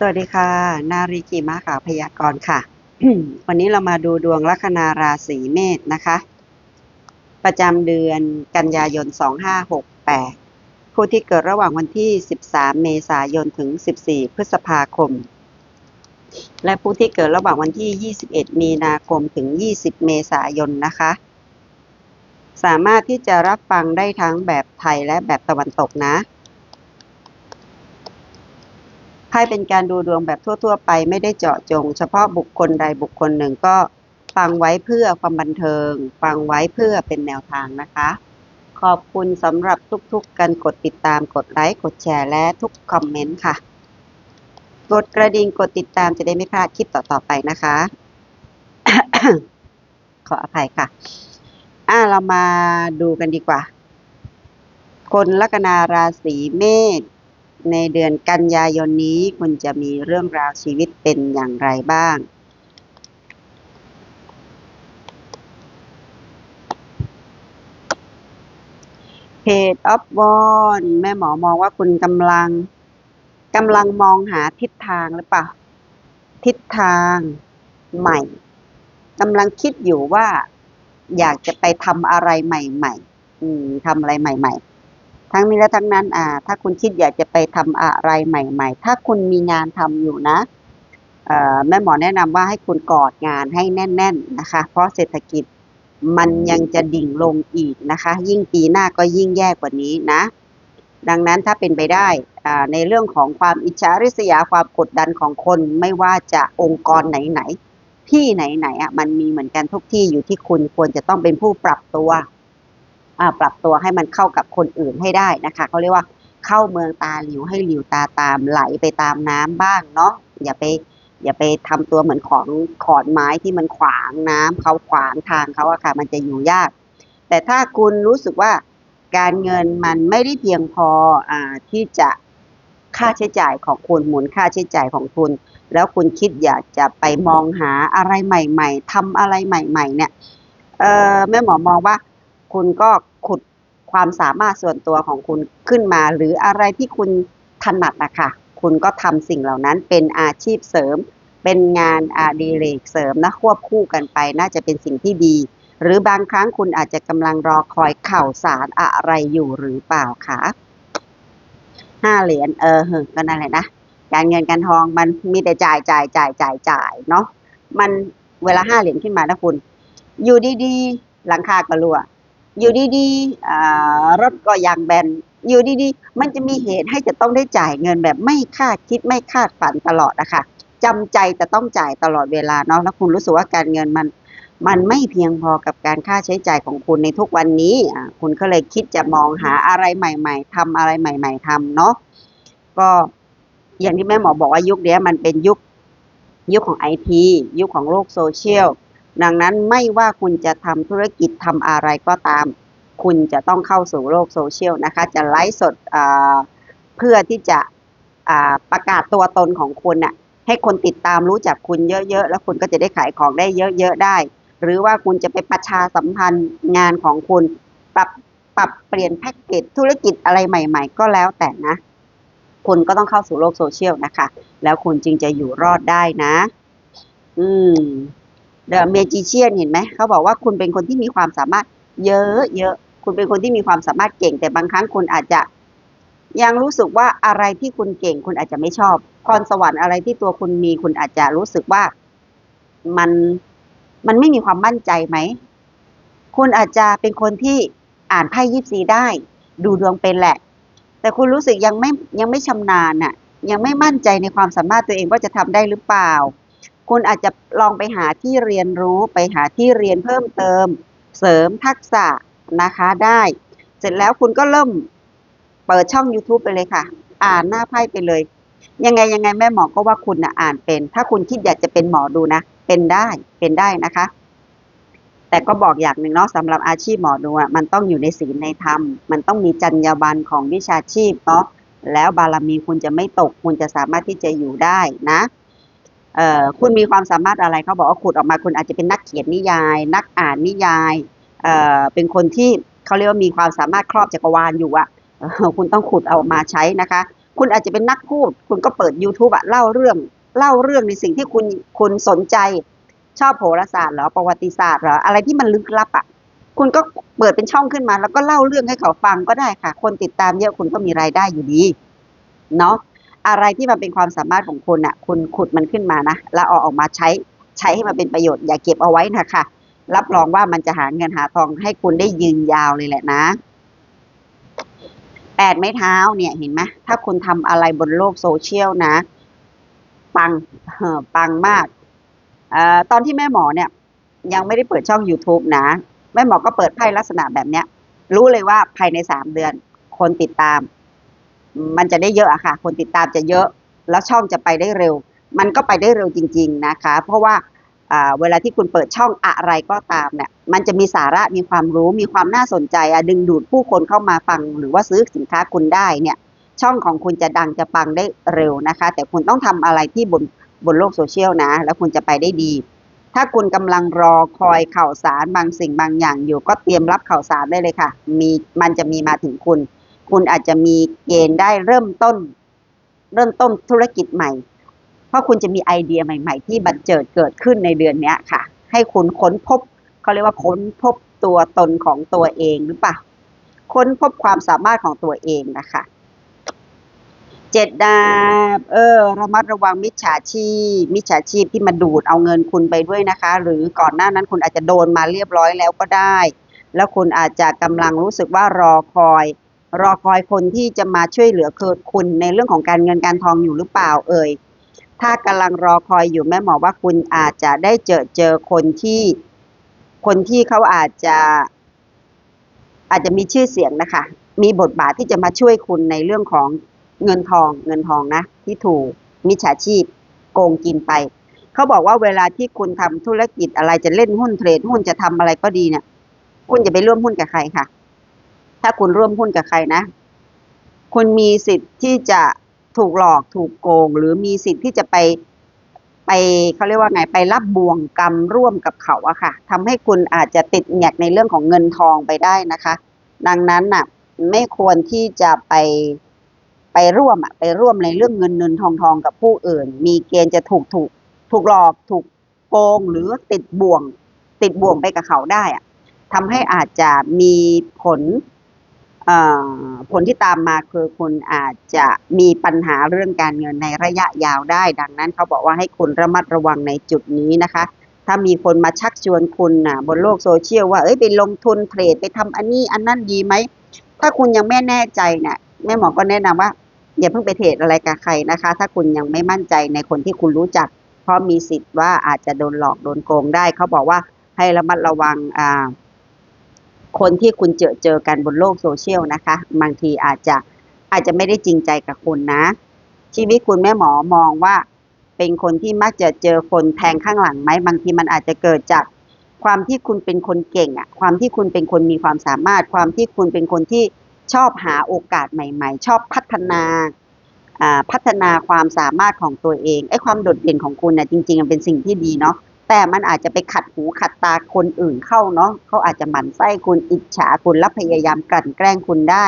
สวัสดีค่ะ นารีกีมาขาวพยากรณ์ค่ะ วันนี้เรามาดูดวงลัคนาราศีเมษนะคะ ประจำเดือนกันยายน 2568 ผู้ที่เกิดระหว่างวันที่ 13 เมษายนถึง 14 พฤษภาคม และผู้ที่เกิดระหว่างวันที่ 21 มีนาคมถึง 20 เมษายนนะคะ สามารถที่จะรับฟังได้ทั้งแบบไทยและแบบตะวันตกนะ ไพ่เป็นการดูดวงแบบทั่ว ๆ ไปไม่ได้เจาะจง เฉพาะบุคคลใดบุคคลหนึ่งก็ฟังไว้เพื่อความบันเทิง ฟังไว้เพื่อเป็นแนวทางนะคะ ขอบคุณสำหรับทุกๆการกดติดตามกดไลค์กดแชร์และทุกคอมเมนต์ค่ะ กดกระดิ่งกดติดตามจะได้ไม่พลาดคลิปต่อๆไปนะคะ ขออภัยค่ะ อ่าเรามาดูกันดีกว่า คนลัคนาราศีเมษ ในเดือนกันยายนนี้คุณจะมีเรื่องราวชีวิตเป็นอย่างไรบ้าง เพจออฟวอนแม่หมอมองว่าคุณกำลังกำลังมองหาทิศทางหรือเปล่า ทิศทางใหม่กำลังคิดอยู่ว่าอยากจะไปทำอะไรใหม่ ๆ อืมทำอะไรใหม่ ๆ ทั้งนี้และทั้งนั้นอ่าถ้าคุณคิดอยากจะไปทำอะไรใหม่ ๆ ถ้าคุณมีงานทำอยู่นะแม่หมอแนะนำว่าให้คุณกอดงานให้แน่น ๆนะคะ เพราะเศรษฐกิจมันยังจะดิ่งลงอีกนะคะ ยิ่งปีหน้าก็ยิ่งแย่กว่านี้นะ ดังนั้นถ้าเป็นไปได้ในเรื่องของความอิจฉาริษยาความกดดันของคนไม่ว่าจะองค์กรไหนๆที่ไหนๆอะมันมีเหมือนกันทุกที่อยู่ที่คุณควรจะต้องเป็นผู้ปรับตัว ปรับตัวให้มันเข้ากับคนอื่นให้ได้นะคะเขาเรียกว่าเข้าเมืองตาหลิวให้หลิวตาตามไหลไปตามน้ำบ้างเนาะอย่าไปอย่าไปทำตัวเหมือนของขอนไม้ที่มันขวางน้ำเขาขวางทางเขาอะค่ะ มันจะอยู่ยาก แต่ถ้าคุณรู้สึกว่าการเงินมันไม่ได้เพียงพออ่าที่จะค่าใช้จ่ายของคุณหมุนค่าใช้จ่ายของคุณ แล้วคุณคิดอยากจะไปมองหาอะไรใหม่ ๆทำอะไรใหม่ ๆ เนี่ยเออแม่หมอมองว่า คุณก็ขุดความสามารถส่วนตัวของคุณขึ้นมา หรืออะไรที่คุณถนัดอะคะคุณก็ทำสิ่งเหล่านั้นเป็นอาชีพเสริม เป็นงานอดิเรกเสริมนะควบคู่กันไป น่าจะเป็นสิ่งที่ดี หรือบางครั้งคุณอาจจะกำลังรอคอยข่าวสารอะไรอยู่หรือเปล่าคะห้าเหรียญเออก็นั่นแหละนะการเงินการทองมันมีแต่จ่ายจ่ายจ่ายจ่ายจ่ายเนาะมันเวลาห้าเหรียญขึ้นมานะคุณ อยู่ดีๆหลังคาก็รั่ว อยู่ดีๆรถก็ยางแบนอยู่ดีๆ มันจะมีเหตุให้จะต้องได้จ่ายเงินแบบไม่คาดคิดไม่คาดฝันตลอดนะคะจำใจจะต้องจ่ายตลอดเวลาเนาะแล้วคุณรู้สึกว่าการเงินมัน มันไม่เพียงพอกับการค่าใช้จ่ายของคุณในทุกวันนี้คุณก็เลยคิดจะมองหาอะไรใหม่ ๆทำอะไรใหม่ ๆทำเนาะก็อย่างที่แม่หมอบอกว่ายุคนี้มันเป็นยุคยุคของไอทียุคของโลกโซเชียล ดังนั้นไม่ว่าคุณจะทำธุรกิจทำอะไรก็ตาม คุณจะต้องเข้าสู่โลกโซเชียลนะคะ จะไลฟ์สดเพื่อที่จะประกาศตัวตนของคุณน่ะให้คนติดตามรู้จักคุณเยอะๆ แล้วคุณก็จะได้ขายของได้เยอะๆได้ หรือว่าคุณจะไปประชาสัมพันธ์งานของคุณ ปรับปรับเปลี่ยนแพ็กเกจธุรกิจอะไรใหม่ ๆ ก็แล้วแต่นะ คุณก็ต้องเข้าสู่โลกโซเชียลนะคะ แล้วคุณจึงจะอยู่รอดได้นะ อืม เดอะเมจิเชียนเห็นไหมเขาบอกว่าคุณเป็นคนที่มีความสามารถเยอะเยอะคุณเป็นคนที่มีความสามารถเก่ง แต่บางครั้งคุณอาจจะยังรู้สึกว่าอะไรที่คุณเก่ง คุณอาจจะไม่ชอบพรสวรรค์อะไรที่ตัวคุณมี คุณอาจจะรู้สึกว่ามันมันไม่มีความมั่นใจไหม คุณอาจจะเป็นคนที่อ่านไพ่ยิปซีได้ ดูดวงเป็นแหละ แต่คุณรู้สึกยังไม่ยังไม่ชำนาญน่ะ ยังไม่มั่นใจในความสามารถตัวเองว่าจะทำได้หรือเปล่า คุณอาจจะลองไปหาที่เรียนรู้ไปหาที่เรียนเพิ่มเติม เสริมทักษะนะคะได้ เสร็จแล้วคุณก็เริ่มเปิดช่อง YouTube ไปเลยค่ะ อ่านหน้าไพ่ไปเลย ยังไงยังไงแม่หมอก็ว่าคุณนะอ่านเป็น ถ้าคุณคิดอยากจะเป็นหมอดูนะ เป็นได้เป็นได้นะคะ แต่ก็บอกอย่างหนึ่งเนาะสำหรับอาชีพหมอดูอะมันต้องอยู่ในศีลในธรรม มันต้องมีจรรยาบรรณของวิชาชีพเนาะแล้วบารมีคุณจะไม่ตกคุณจะสามารถที่จะอยู่ได้นะ คุณมีความสามารถอะไรเขาบอกว่าขุดออกมาคุณอาจจะเป็นนักเขียนนิยาย นักอ่านนิยายเเป็นคนที่เขาเรียกว่ามีความสามารถครอบจักรวาลอยู่อะคุณต้องขุดเอามาใช้นะคะ คุณอาจจะเป็นนักพูด คุณก็เปิด YouTube อะเล่าเรื่องเล่าเรื่องในสิ่งที่คุณคุณสนใจชอบโหราศาสตร์เหรอประวัติศาสตร์เหรออะไรที่มันลึกลับอะคุณก็เปิดเป็นช่องขึ้นมา แล้วก็เล่าเรื่องให้เขาฟังก็ได้ค่ะ คนติดตามเยอะคุณก็มีรายได้อยู่ดีเนาะ อะไรที่มันเป็นความสามารถของคุณอะคุณขุดมันขึ้นมานะ แล้วเอาออกมาใช้ใช้ให้มันเป็นประโยชน์อย่าเก็บเอาไว้นะคะรับรองว่ามันจะหาเงินหาทองให้คุณได้ยืนยาวเลยแหละนะแปดไม้เท้าเนี่ยเห็นไหมถ้าคุณทำอะไรบนโลกโซเชียลนะ ปังเอปังมากอ่อตอนที่แม่หมอเนี่ย ยังไม่ได้เปิดช่อง YouTube นะ แม่หมอก็เปิดไพ่ลักษณะแบบเนี้ย รู้เลยว่าภายในสามเดือน คนติดตาม มันจะได้เยอะอะค่ะ คนติดตามจะเยอะ แล้วช่องจะไปได้เร็ว มันก็ไปได้เร็วจริง ๆนะคะ เพราะว่าเวลาที่คุณเปิดช่องอะไรก็ตามเนี่ย มันจะมีสาระมีความรู้มีความน่าสนใจอดึงดูดผู้คนเข้ามาฟัง หรือว่าซื้อสินค้าคุณได้เนี่ย ช่องของคุณจะดังจะปังได้เร็วนะคะ แต่คุณต้องทำอะไรที่บนบนโลกโซเชียลนะ แล้วคุณจะไปได้ดี ถ้าคุณกำลังรอคอยข่าวสารบางสิ่งบางอย่างอยู่ ก็เตรียมรับข่าวสารได้เลยค่ะ มีมันจะมีมาถึงคุณ คุณอาจจะมีเกณฑ์ได้เริ่มต้น เริ่มต้นธุรกิจใหม่ เพราะคุณจะมีไอเดียใหม่ ๆ ที่บันเจิดเกิดขึ้นในเดือนเนี้ยค่ะ ให้คุณค้นพบเขาเรียกว่าค้นพบตัวตนของตัวเองหรือเปล่า ค้นพบความสามารถของตัวเองนะคะเจ็ดดาบเออระมัดระวังมิจฉาชีพ มิจฉาชีพที่มาดูดเอาเงินคุณไปด้วยนะคะ หรือก่อนหน้านั้นคุณอาจจะโดนมาเรียบร้อยแล้วก็ได้ แล้วคุณอาจจะกำลังรู้สึกว่ารอคอย รอคอยคนที่จะมาช่วยเหลือคุณในเรื่องของการเงินการทองอยู่หรือเปล่าเอ่ย ถ้ากำลังรอคอยอยู่แม่หมอว่าคุณอาจจะได้เจอเจอคนที่ คนที่เขาอาจจะ อาจจะมีชื่อเสียงนะคะ มีบทบาทที่จะมาช่วยคุณในเรื่องของเงินทอง เงินทองนะ ที่ถูกมิจฉาชีพโกงกินไป เขาบอกว่าเวลาที่คุณทำธุรกิจอะไรจะเล่นหุ้นเทรดหุ้นจะทำอะไรก็ดีเนี่ย คุณจะไปร่วมหุ้นกับใครค่ะ ถ้าคุณร่วมหุ้นกับใครนะ คุณมีสิทธิ์ที่จะถูกหลอกถูกโกง หรือมีสิทธิ์ที่จะไปไปเขาเรียกว่าไงไปรับบ่วงกรรมร่วมกับเขาอะค่ะทำให้คุณอาจจะติดแงกในเรื่องของเงินทองไปได้นะคะ ดังนั้นน่ะไม่ควรที่จะไปไปร่วมอะไปร่วมในเรื่องเงินเงินทองทองกับผู้อื่น มีเกณฑ์จะถูกถูกถูกหลอกถูกโกงหรือติดบ่วง ติดบ่วงไปกับเขาได้อะทำให้อาจจะมีผล ผลที่ตามมาคือคุณอาจจะมีปัญหาเรื่องการเงินในระยะยาวได้ ดังนั้นเขาบอกว่าให้คุณระมัดระวังในจุดนี้นะคะ ถ้ามีคนมาชักชวนคุณนะบนโลกโซเชียลว่าเอ้ยไปลงทุนเทรดไปทำอันนี้อันนั้นดีไหม ถ้าคุณยังไม่แน่ใจเนี่ยแม่หมอก็แนะนำว่า อย่าเพิ่งไปเทรดอะไรกับใครนะคะ ถ้าคุณยังไม่มั่นใจในคนที่คุณรู้จัก เพราะมีสิทธิ์ว่าอาจจะโดนหลอกโดนโกงได้เขาบอกว่าให้ระมัดระวังอ่า คนที่คุณเจอเจอกันบนโลกโซเชียลนะคะ บางทีอาจจะอาจจะไม่ได้จริงใจกับคุณนะ ชีวิตคุณแม่หมอมองว่า เป็นคนที่มักจะเจอคนแทงข้างหลังไหมบางทีมันอาจจะเกิดจากความที่คุณเป็นคนเก่งอะความที่คุณเป็นคนมีความสามารถ ความที่คุณเป็นคนที่ชอบหาโอกาสใหม่ ๆ ชอบพัฒนาพัฒนาความสามารถของตัวเองไอ้ความโดดเด่นของคุณน่ะจริงๆมันเป็นสิ่งที่ดีเนาะ แต่มันอาจจะไปขัดหูขัดตาคนอื่นเข้าเนาะเขาอาจจะหมั่นไส้คุณอิจฉาคุณและพยายามกลั่นแกล้งคุณได้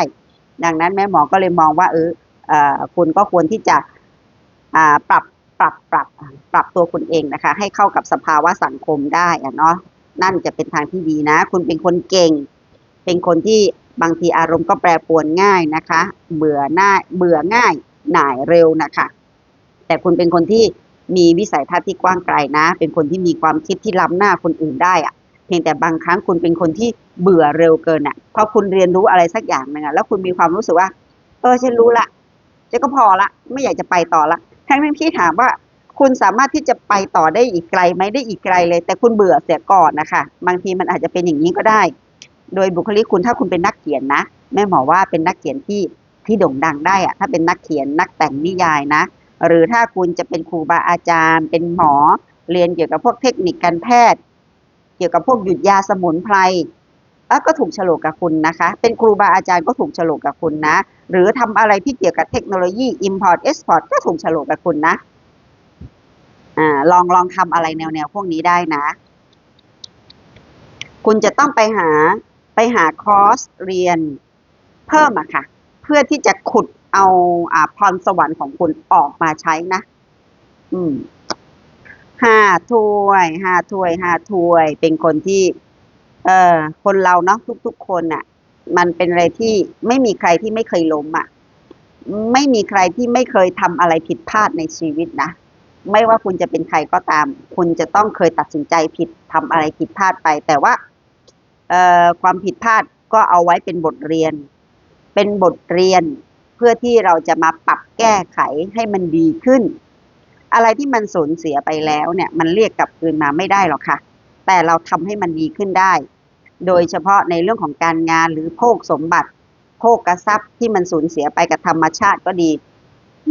ดังนั้นแม่หมอก็เลยมองว่าเออเออคุณก็ควรที่จะปรับปรับปรับปรับตัวคุณเองนะคะ ให้เข้ากับสภาวะสังคมได้อะเนาะนั่นจะเป็นทางที่ดีนะ คุณเป็นคนเก่ง เป็นคนที่บางทีอารมณ์ก็แปรปรวนง่ายนะคะ เบื่อหน้าเบื่อง่ายหน่ายเร็วนะคะ แต่คุณเป็นคนที่ มีวิสัยทัศน์ที่กว้างไกลนะ เป็นคนที่มีความคิดที่ล้ำหน้าคนอื่นได้อะเพียงแต่บางครั้งคุณเป็นคนที่เบื่อเร็วเกินอะพอคุณเรียนรู้อะไรสักอย่างหนึ่งอะแล้วคุณมีความรู้สึกว่า เออฉันรู้ละฉันก็พอละ ไม่อยากจะไปต่อละทั้งที่ถามว่าคุณสามารถที่จะไปต่อได้อีกไกลไหมได้อีกไกลเลย แต่คุณเบื่อเสียก่อนนะคะ บางทีมันอาจจะเป็นอย่างนี้ก็ได้ โดยบุคลิกคุณถ้าคุณเป็นนักเขียนนะแม่หมอว่าเป็นนักเขียนที่ที่โด่งดังได้อะถ้าเป็นนักเขียนนักแต่งนิยายนะ หรือถ้าคุณจะเป็นครูบาอาจารย์ เป็นหมอ เรียนเกี่ยวกับพวกเทคนิคการแพทย์ เกี่ยวกับพวกหยุดยาสมุนไพรก็ถูกฉลกกับคุณนะคะ เป็นครูบาอาจารย์ก็ถูกฉลกกับคุณนะ หรือทำอะไรที่เกี่ยวกับเทคโนโลยี import export ก็ถูกฉลกกับคุณนะอ่าลองลองทำอะไรแนวแนวพวกนี้ได้นะ คุณจะต้องไปหาไปหาคอร์สเรียนเพิ่มอะค่ะ เพื่อที่จะขุด เอาอาพรสวรรค์ของคุณออกมาใช้นะ อืมห้าถ้วยห้าถ้วยห้าถ้วย เป็นคนที่ เอ่อ คนเราเนาะทุก ๆ คนน่ะ มันเป็นอะไรที่ไม่มีใครที่ไม่เคยล้มอะ ไม่มีใครที่ไม่เคยทำอะไรผิดพลาดในชีวิตนะไม่ว่าคุณจะเป็นใครก็ตาม คุณจะต้องเคยตัดสินใจผิดทำอะไรผิดพลาดไป แต่ว่าเออความผิดพลาดก็เอาไว้เป็นบทเรียน เป็นบทเรียน เพื่อที่เราจะมาปรับแก้ไขให้มันดีขึ้น อะไรที่มันสูญเสียไปแล้วเนี่ยมันเรียกกลับคืนมาไม่ได้หรอกค่ะ แต่เราทำให้มันดีขึ้นได้ โดยเฉพาะในเรื่องของการงานหรือโภคสมบัติ โภคทรัพย์ที่มันสูญเสียไปกับธรรมชาติก็ดี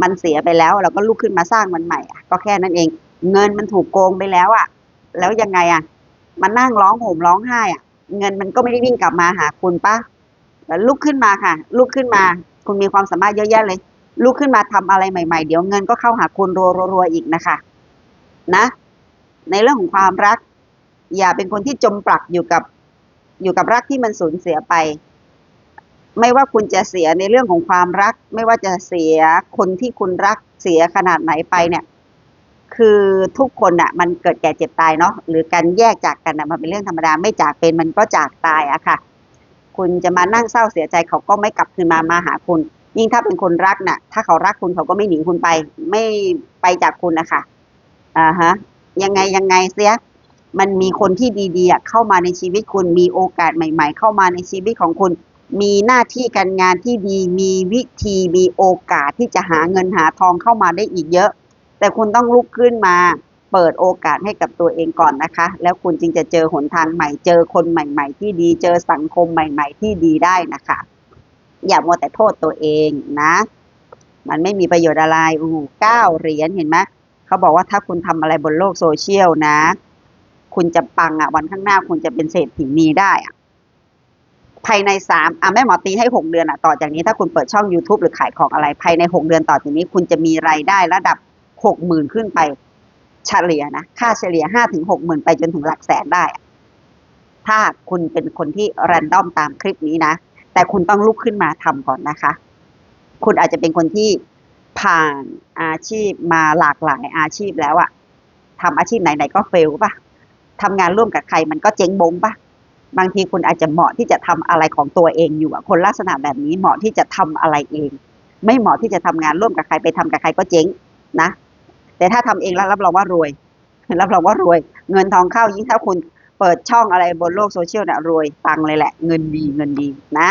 มันเสียไปแล้วเราก็ลุกขึ้นมาสร้างมันใหม่ก็แค่นั้นเอง เงินมันถูกโกงไปแล้วอะแล้วยังไงอะมานั่งร้องโห่มร้องไห้อะ เงินมันก็ไม่ได้วิ่งกลับมาหาคุณปะแล้วลุกขึ้นมาค่ะ ลุกขึ้นมา คุณมีความสามารถเยอะแยะเลยลุกขึ้นมาทำอะไรใหม่ๆ เดี๋ยวเงินก็เข้าหาคุณรัวๆอีกนะคะ นะ ในเรื่องของความรัก อย่าเป็นคนที่จมปลักอยู่กับ อยู่กับรักที่มันสูญเสียไป ไม่ว่าคุณจะเสียในเรื่องของความรัก ไม่ว่าจะเสียคนที่คุณรักเสียขนาดไหนไปเนี่ย คือทุกคนอะมันเกิดแก่เจ็บตายเนาะหรือการแยกจากกันอะมันเป็นเรื่องธรรมดาไม่จากเป็นมันก็จากตายอะค่ะ คุณจะมานั่งเศร้าเสียใจเขาก็ไม่กลับคืนมามาหาคุณ ยิ่งถ้าเป็นคนรักน่ะ ถ้าเขารักคุณเขาก็ไม่หนีคุณไป ไม่ไปจากคุณนะคะอ่าฮะ ยังไงยังไงเสีย มันมีคนที่ดีๆเข้ามาในชีวิตคุณมีโอกาสใหม่ ๆ เข้ามาในชีวิตของคุณ มีหน้าที่การงานที่ดีมีวิธีมีโอกาสที่จะหาเงินหาทองเข้ามาได้อีกเยอะ แต่คุณต้องลุกขึ้นมา เปิดโอกาสให้กับตัวเองก่อนนะคะ แล้วคุณจึงจะเจอหนทางใหม่ เจอคนใหม่ ๆ ที่ดี เจอสังคมใหม่ ๆ ที่ดีได้นะคะ อย่ามัวแต่โทษตัวเองนะ มันไม่มีประโยชน์อะไรโอ้เก้าเหรียญเห็นไหมเขาบอกว่าถ้าคุณทำอะไรบนโลกโซเชียลนะ คุณจะปังอะวันข้างหน้าคุณจะเป็นเศรษฐีนีได้อะภายในสามอะแม่หมอตีให้หกเดือนอะต่อจากนี้ถ้าคุณเปิดช่อง YouTube หรือขายของอะไรภายในหกเดือนต่อจากนี้ คุณจะมีรายได้ระดับหกหมื่นขึ้นไป เฉลี่ยนะ ค่าเฉลี่ยห้าถึงหกหมื่นไปจนถึงหลักแสนได้ ถ้าคุณเป็นคนที่แรนดอมตามคลิปนี้นะ แต่คุณต้องลุกขึ้นมาทำก่อนนะคะ คุณอาจจะเป็นคนที่ผ่านอาชีพมาหลากหลายอาชีพแล้วอะทำอาชีพไหนๆก็เฟลป่ะทำงานร่วมกับใครมันก็เจ๊งบงป่ะบางทีคุณอาจจะเหมาะที่จะทำอะไรของตัวเองอยู่อะคนลักษณะแบบนี้เหมาะที่จะทำอะไรเอง ไม่เหมาะที่จะทำงานร่วมกับใครไปทำกับใครก็เจ๊งนะ แต่ถ้าทำเองแล้วรับรองว่ารวยรับรองว่ารวย เงินทองเข้ายิ่งถ้าคุณเปิดช่องอะไรบนโลกโซเชียลเนี่ยรวยปังเลยแหละ เงินดีเงินดีนะ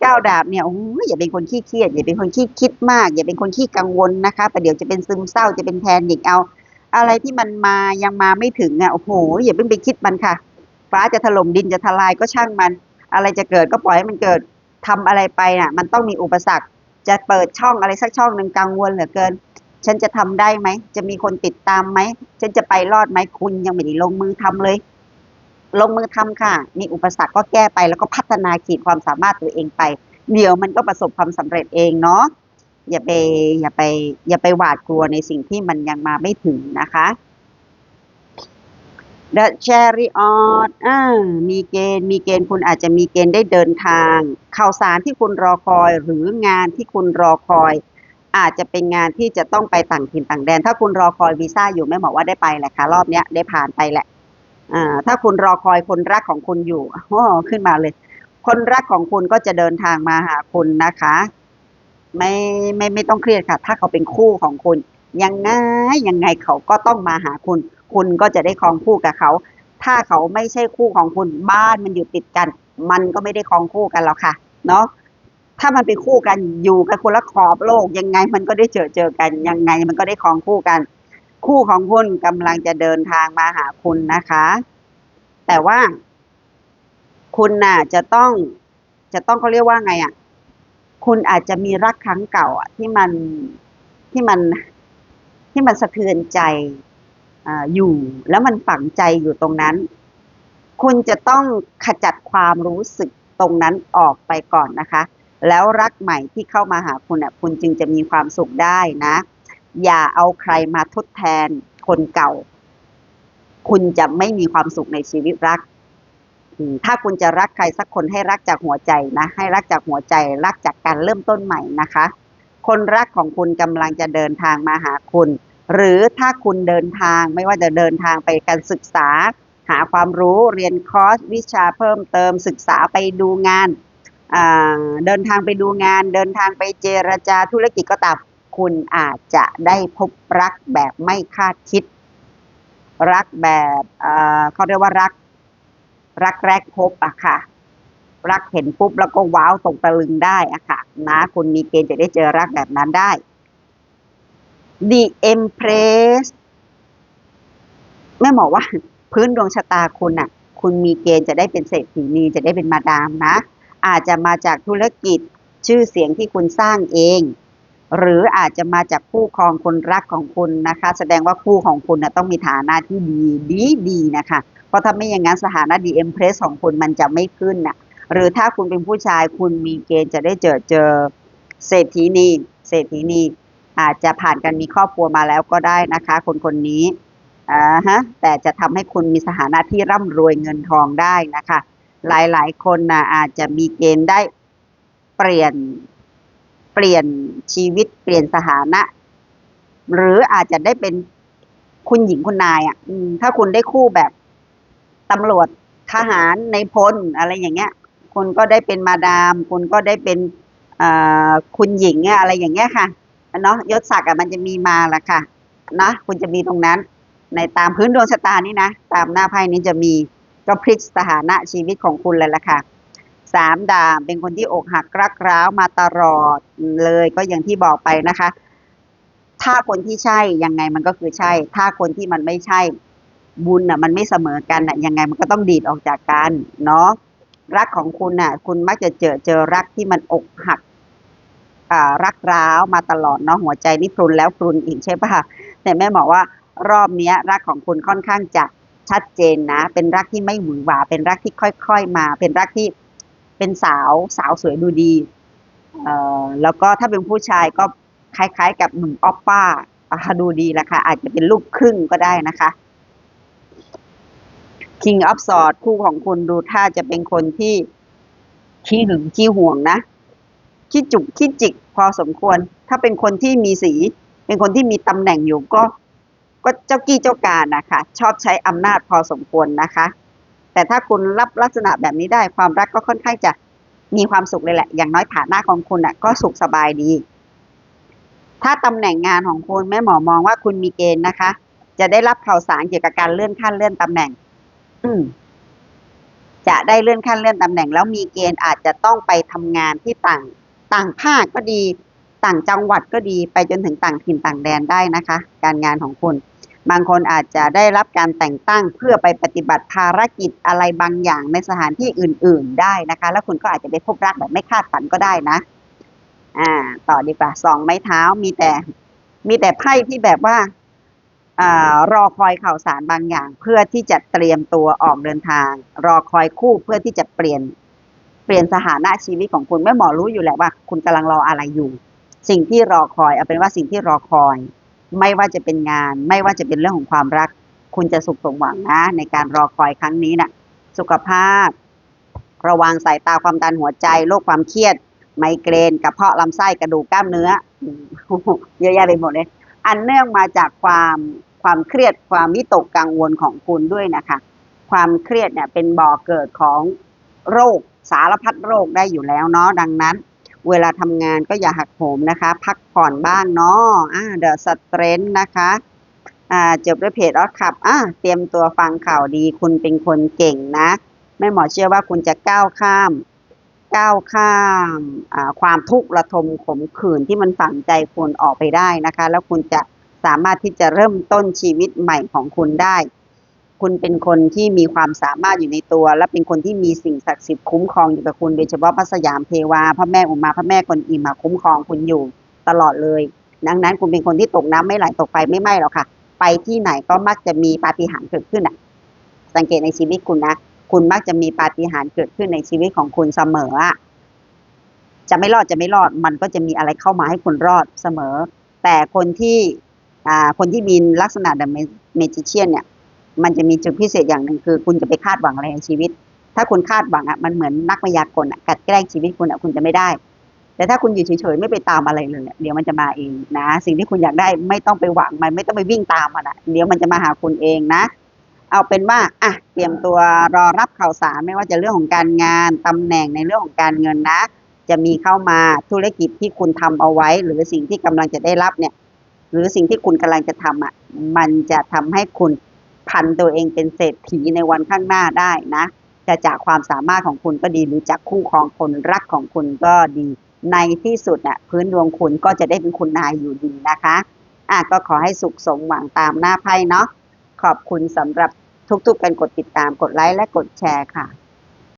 เก้าดาบเนี่ยโอ้ยอย่าเป็นคนขี้เครียดอย่าเป็นคนขี้คิดมาก อย่าเป็นคนขี้กังวลนะคะประเดี๋ยวจะเป็นซึมเศร้าจะเป็นแพนิกเอา อะไรที่มันมายังมาไม่ถึงอะโอ้โหอย่าเพิ่งไปคิดมันค่ะ ฟ้าจะถล่มดินจะทลายก็ช่างมัน อะไรจะเกิดก็ปล่อยให้มันเกิดทำอะไรไปน่ะ มันต้องมีอุปสรรค จะเปิดช่องอะไรสักช่องหนึ่งกังวลเหลือเกิน ฉันจะทำได้ไหม จะมีคนติดตามไหม ฉันจะไปรอดไหมคุณยังไม่ได้ลงมือทำเลย ลงมือทำค่ะ มีอุปสรรคก็แก้ไปแล้วก็พัฒนาขีดความสามารถตัวเองไป เดี๋ยวมันก็ประสบความสำเร็จเองเนาะ อย่าไปอย่าไป อย่าไปหวาดกลัวในสิ่งที่มันยังมาไม่ถึงนะคะ The Chariot อ่ามีเกณฑ์ มีเกณฑ์ คุณอาจจะมีเกณฑ์ได้เดินทาง ข่าวสารที่คุณรอคอย หรืองานที่คุณรอคอย อาจจะเป็นงานที่จะต้องไปต่างถิ่นต่างแดน ถ้าคุณรอคอยวีซ่าอยู่ไม่บอกว่าได้ไปแหละค่ะ รอบเนี้ยได้ผ่านไปแหละถ้าคุณรอคอยคนรักของคุณอยู่โอ้ขึ้นมาเลย คนรักของคุณก็จะเดินทางมาหาคุณนะคะ ไม่ไม่ไม่ต้องเครียดค่ะ ถ้าเขาเป็นคู่ของคุณ ยังไงยังไงเขาก็ต้องมาหาคุณ คุณก็จะได้ครองคู่กับเขา ถ้าเขาไม่ใช่คู่ของคุณบ้านมันอยู่ติดกัน มันก็ไม่ได้ครองคู่กันหรอกค่ะ เนาะ ถ้ามันเป็นคู่กันอยู่กันคนละขอบโลกยังไงมันก็ได้เจอเจอกันยังไงมันก็ได้ครองคู่กัน คู่ของคุณกำลังจะเดินทางมาหาคุณนะคะ แต่ว่า คุณน่ะ จะต้องจะต้องเขาเรียกว่าไงอะ คุณอาจจะมีรักครั้งเก่าอะที่มันที่มันที่มันสะเทือนใจออยู่ แล้วมันฝังใจอยู่ตรงนั้น คุณจะต้องขจัดความรู้สึกตรงนั้นออกไปก่อนนะคะ แล้วรักใหม่ที่เข้ามาหาคุณอะคุณจึงจะมีความสุขได้นะ อย่าเอาใครมาทดแทนคนเก่า คุณจะไม่มีความสุขในชีวิตรัก ถ้าคุณจะรักใครสักคนให้รักจากหัวใจนะ ให้รักจากหัวใจ รักจากการเริ่มต้นใหม่นะคะ คนรักของคุณกำลังจะเดินทางมาหาคุณ หรือถ้าคุณเดินทางไม่ว่าจะเดินทางไปการศึกษา หาความรู้เรียนคอร์สวิชาเพิ่มเติมศึกษาไปดูงาน เดินทางไปดูงาน เดินทางไปเจรจาธุรกิจก็ตามคุณอาจจะได้พบรักแบบไม่คาดคิด รักแบบเขาเรียกว่ารัก รักแรกพบอะค่ะ รักเห็นปุ๊บแล้วก็ว้าวตกตะลึงได้อะค่ะ นะคุณมีเกณฑ์จะได้เจอรักแบบนั้นได้ The Empress แม่หมอว่า พื้นดวงชะตาคุณน่ะคุณมีเกณฑ์จะได้เป็นเศรษฐีนีจะได้เป็นมาดามนะ อาจจะมาจากธุรกิจชื่อเสียงที่คุณสร้างเอง หรืออาจจะมาจากคู่ครองคนรักของคุณนะคะ แสดงว่าคู่ของคุณนะต้องมีฐานะที่ดีดีดีนะคะ เพราะถ้าไม่อย่างนั้นสถานะดีเอ็มเพรสของคุณมันจะไม่ขึ้นน่ะหรือถ้าคุณเป็นผู้ชายคุณมีเกณฑ์จะได้เจอเจอเศรษฐีนีเศรษฐีนีอาจจะผ่านการมีครอบครัวมาแล้วก็ได้นะคะ คนคนนี้อ่าฮะแต่จะทำให้คุณมีสถานะที่ร่ำรวยเงินทองได้นะคะ หลายๆ คนนะอาจจะมีเกณฑ์ได้เปลี่ยนเปลี่ยนชีวิตเปลี่ยนสถานะ หรืออาจจะได้เป็นคุณหญิงคุณนายอะถ้าคุณได้คู่แบบตำรวจทหารในพลอะไรอย่างเงี้ย คุณก็ได้เป็นมาดาม คุณก็ได้เป็นคุณหญิงอะไรอย่างเงี้ยค่ะเนาะยศศักดิ์อะมันจะมีมาละค่ะนะคุณจะมีตรงนั้น ในตามพื้นดวงชะตานี่นะ ตามหน้าไพ่นี้จะมี ก็พลิกสถานะชีวิตของคุณเลยละค่ะสามดาบเป็นคนที่อกหักรักร้าวมาตลอดเลยก็อย่างที่บอกไปนะคะ ถ้าคนที่ใช่ยังไงมันก็คือใช่ ถ้าคนที่มันไม่ใช่บุญอะมันไม่เสมอกันอะยังไงมันก็ต้องดีดออกจากกันเนาะรักของคุณน่ะ คุณมักจะเจอเจอรักที่มันอกหักอ่ารักร้าวมาตลอดเนาะหัวใจนี่พรุนแล้วพรุนอีกใช่ปะแต่แม่บอกว่ารอบเนี้ย รักของคุณค่อนข้างจะ ชัดเจนนะ เป็นรักที่ไม่หวือหวา เป็นรักที่ค่อยๆมา เป็นรักที่เป็นสาวสาวสวยดูดีเอ่อแล้วก็ถ้าเป็นผู้ชายก็คล้ายๆ กับหนุ่มออปป้าอ่าดูดีแหละค่ะอาจจะเป็นลูกครึ่งก็ได้นะคะ King of s w o r d คู่ของคุณดูท่าจะเป็นคนที่ขี้หึงขี้ห่วงนะขี้จุกขี้จิกพอสมควร ถ้าเป็นคนที่มีสี เป็นคนที่มีตำแหน่งอยู่ก็ เจ้ากี้เจ้าการนะคะชอบใช้อำนาจพอสมควรนะคะ แต่ถ้าคุณรับลักษณะแบบนี้ได้ความรักก็ค่อนข้างจะมีความสุขเลยแหละ อย่างน้อยฐานะของคุณอะก็สุขสบายดี ถ้าตำแหน่งงานของคุณแม่หมอมองว่าคุณมีเกณฑ์นะคะ จะได้รับข่าวสารเกี่ยวกับการเลื่อนขั้นเลื่อนตำแหน่ง อืจะได้เลื่อนขั้นเลื่อนตำแหน่ง แล้วมีเกณฑ์อาจจะต้องไปทำงานที่ต่างต่างภาคก็ดี ต่างจังหวัดก็ดีไปจนถึงต่างถิ่นต่างแดนได้นะคะ การงานของคุณ บางคนอาจจะได้รับการแต่งตั้งเพื่อไปปฏิบัติภารกิจอะไรบางอย่างในสถานที่อื่น ๆ ได้นะคะ แล้วคุณก็อาจจะไปพบรักแบบไม่คาดฝันก็ได้นะ อ่า ต่อดีกว่าสองไม้เท้ามีแต่ มีแต่ไพ่ที่แบบว่าอ่ารอคอยข่าวสารบางอย่าง เพื่อที่จะเตรียมตัวออกเดินทาง รอคอยคู่เพื่อที่จะเปลี่ยนเปลี่ยนสถานะชีวิตของคุณแม่หมอรู้อยู่แหละว่า คุณกำลังรออะไรอยู่ สิ่งที่รอคอยเอาเป็นว่าสิ่งที่รอคอย ไม่ว่าจะเป็นงาน ไม่ว่าจะเป็นเรื่องของความรัก คุณจะสุขสมหวังนะ ในการรอคอยครั้งนี้นะ่ะ สุขภาพ ระวังสายตาความดันหัวใจโรคความเครียด ไมเกรนกระเพาะลำไส้กระดูกกล้ามเนื้อเยอะแยะไปหมดเลยอันเนื่องมาจากความความเครียดความวิตกกังวลของคุณด้วยนะคะ ความเครียดเนี่ยเป็นบ่อเกิดของโรคสารพัดโรคได้อยู่แล้วเนาะดังนั้น เวลาทำงานก็อย่าหักโหมนะคะ พักผ่อนบ้างเนาะอ่าเดอะสเตรนนะคะอ่าจบด้วยเพจออขับอ่าเตรียมตัวฟังข่าวดีคุณเป็นคนเก่งนะแม่หมอเชื่อว่าคุณจะก้าวข้าม ก้าวข้ามความทุกข์ระทมขมขื่นที่มันฝังใจคุณออกไปได้นะคะ แล้วคุณจะสามารถที่จะเริ่มต้นชีวิตใหม่ของคุณได้ คุณเป็นคนที่มีความสามารถอยู่ในตัว และเป็นคนที่มีสิ่งศักดิ์สิทธิ์คุ้มครองอยู่กับคุณโดยเฉพาะพระสยามเทวาพระแม่อุมาพระแม่กวนอิมมาคุ้มครองคุณอยู่ตลอดเลย ดังนั้นคุณเป็นคนที่ตกน้ำไม่ไหลตกไฟไม่ไหม้หรอกค่ะ ไปที่ไหนก็มักจะมีปาฏิหาริย์เกิดขึ้นอะ สังเกตในชีวิตคุณนะคุณมักจะมีปาฏิหาริย์เกิดขึ้นในชีวิตของคุณเสมออะจะไม่รอดจะไม่รอดมันก็จะมีอะไรเข้ามาให้คุณรอดเสมอ แต่คนที่อ่าคนที่มีลักษณะแบบเมจิเชียนเนี่ย มันจะมีจุดพิเศษอย่างหนึ่งคือคุณจะไปคาดหวังอะไรในชีวิต ถ้าคุณคาดหวังอะมันเหมือนนักมายากลอะกัดแกล้งชีวิตคุณอะคุณจะไม่ได้ แต่ถ้าคุณอยู่เฉยๆไม่ไปตามอะไรเลยเดี๋ยวมันจะมาเองนะ สิ่งที่คุณอยากได้ไม่ต้องไปหวังมันไม่ต้องไปวิ่งตามมันอะเดี๋ยวมันจะมาหาคุณเองนะ เอาเป็นว่าอะเตรียมตัวรอรับข่าวสารไม่ว่าจะเรื่องของการงานตำแหน่งในเรื่องของการเงินนะ จะมีเข้ามาธุรกิจที่คุณทำเอาไว้ หรือสิ่งที่กำลังจะได้รับเนี่ย หรือสิ่งที่คุณกำลังจะทำอะมันจะทำให้คุณ พันตัวเองเป็นเศรษฐีในวันข้างหน้าได้นะ จะจากความสามารถของคุณก็ดีหรือจากคู่ครองคนรักของคุณก็ดี ในที่สุดน่ะพื้นดวงคุณก็จะได้เป็นคุณนายอยู่ดีนะคะอะก็ขอให้สุขสมหวังตามหน้าไพ่เนาะขอบคุณสำหรับทุกๆการกดติดตามกดไลค์และกดแชร์ค่ะ